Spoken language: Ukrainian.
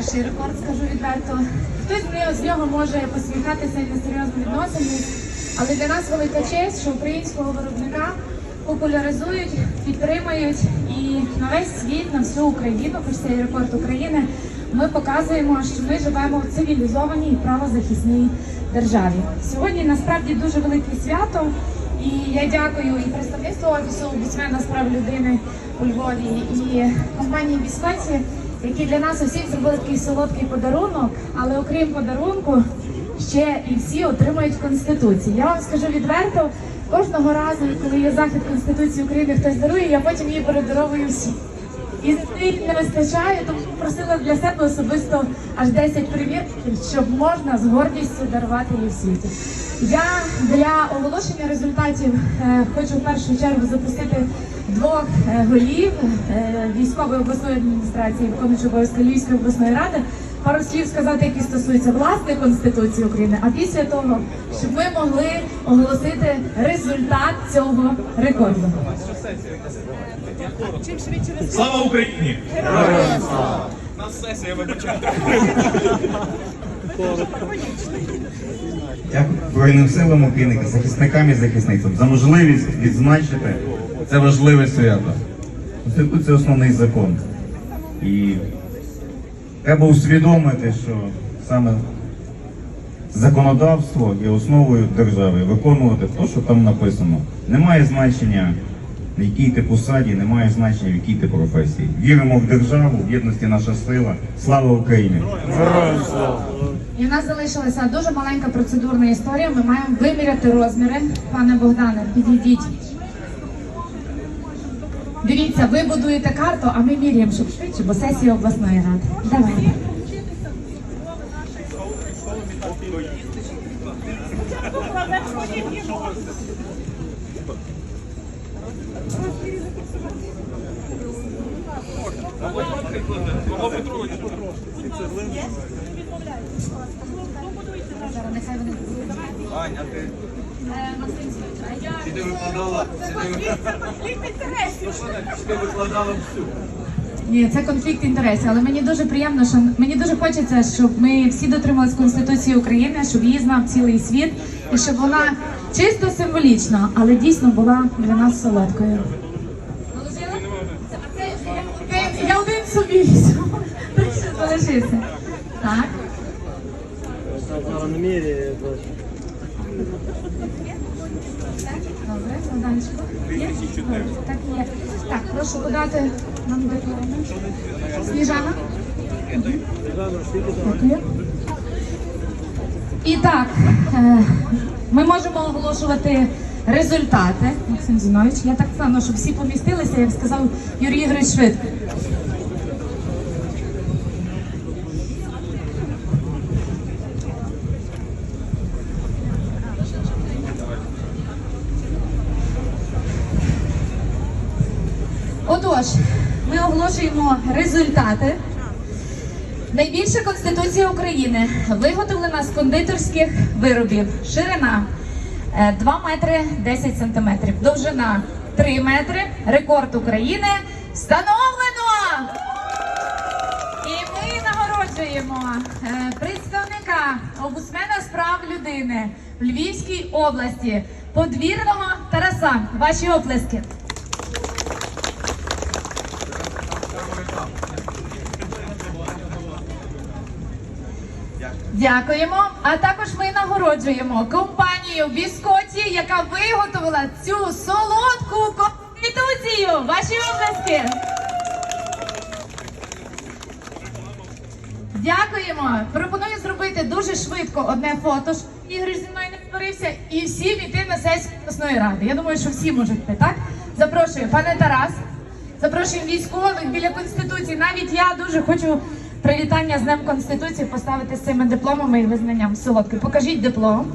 перший рекорд, скажу відверто. Хтось з нього- може посміхатися і несерйозно відносини, але для нас велика честь, що українського виробника популяризують, підтримують і на весь світ, на всю Україну, хоч це і рекорд України, ми показуємо, що ми живемо в цивілізованій і правозахисній державі. Сьогодні насправді дуже велике свято. І я дякую і представництву офісу омбудсмена з прав людини у Львові, і компанії Біскоці, які для нас усіх зробили такий солодкий подарунок. Але окрім подарунку, ще і всі отримують конституцію. Я вам скажу відверто, кожного разу, коли є захід Конституції України, хтось дарує, я потім її передаровую всі. І сил не вистачає, тому просила для себе особисто аж 10 примірників, щоб можна з гордістю дарувати її світі. Я для оголошення результатів е, хочу в першу чергу запустити двох е, голів е, військової обласної адміністрації, виконуючого обов'язки Львівської обласної ради. Пару слів сказати, які стосуються власне Конституції України, а після того, щоб ми могли оголосити результат цього рекорду. Слава Україні! Нас сесія вибачає. Дякую Збройним силам України, захисникам і захисницям за можливість відзначити це важливе свято. Конституція основний закон. І треба усвідомити, що саме законодавство є основою держави, виконувати те, що там написано. Немає значення, в якій ти посаді, немає значення, в якій ти професії. Віримо в державу, в єдності наша сила. Слава Україні! І в нас залишилася дуже маленька процедурна історія. Ми маємо виміряти розміри. Пане Богдане, підійдіть. Дивіться, ви будуєте карту, а ми міряємо, щоб швидше, бо сесія обласної ради. Давайте. Зараз нехай вони будуть. Аня, ти Е, а ти викладала, ти викладала всю. Ні, це конфлікт інтересів, але мені дуже приємно, що мені дуже хочеться, щоб ми всі дотрималися Конституції України, щоб її знав цілий світ, і щоб вона чисто символічно, але дійсно була для нас солодкою. Я один- Я один собі. Так що залишився. Так. Добре, Богданчику. Так є. Так, прошу подати нам дипломи. Сніжана. І так, е, ми можемо оголошувати результати. Максим Зінович, я так стану, щоб всі помістилися, як сказав Юрій Ігорович швидко. Отож, ми оголошуємо результати. Найбільша конституція України виготовлена з кондитерських виробів. Ширина е, 2 метри 10 сантиметрів. Довжина 3 метри. Рекорд України встановлено! І ми нагороджуємо е, представника омбудсмена з прав людини в Львівській області подвірного Тараса. Ваші оплески. Дякуємо. А також ми нагороджуємо компанію Біскоті, яка виготовила цю солодку конституцію. Ваші облески. Дякуємо. Пропоную зробити дуже швидко одне фото. щоб Ігор зі мною не поварився, і всім іти на сесію обласної ради. Я думаю, що всі можуть йти, так? Запрошую, пане Тарас. Запрошуємо військових біля конституції. Навіть я дуже хочу привітання з Днем Конституції поставити з цими дипломами і визнанням Солодкий, Покажіть диплом.